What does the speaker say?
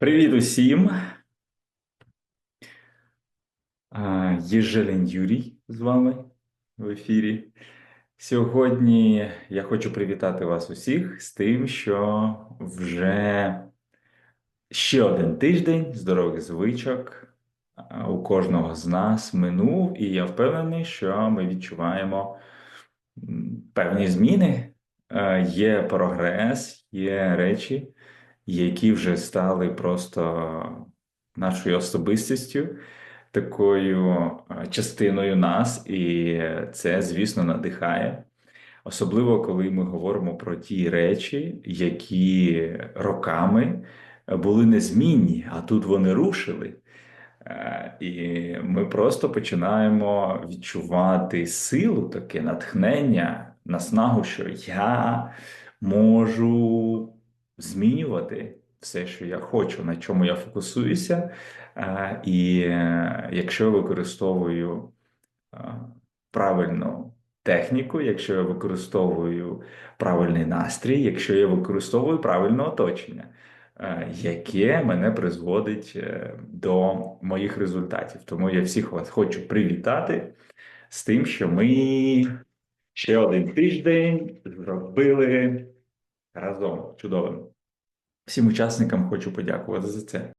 Привіт усім. Єжелін Юрій з вами в ефірі. Сьогодні я хочу привітати вас усіх з тим, що вже ще один тиждень здорових звичок у кожного з нас минув, і я впевнений, що ми відчуваємо певні зміни. Є прогрес, є речі, які вже стали просто нашою особистістю, такою е, частиною нас, і це, звісно, надихає. Особливо, коли ми говоримо про ті речі, які роками були незмінні, а тут вони рушили. Е, І ми просто починаємо відчувати силу, таке натхнення, наснагу, що я можу змінювати все, що я хочу, на чому я фокусуюся. Е, І е, якщо я використовую е, правильну техніку, якщо я використовую правильний настрій, якщо я використовую правильне оточення, яке мене призводить до моїх результатів. Тому я всіх вас хочу привітати з тим, що ми ще один тиждень зробили разом. чудовим. Всім учасникам хочу подякувати за це.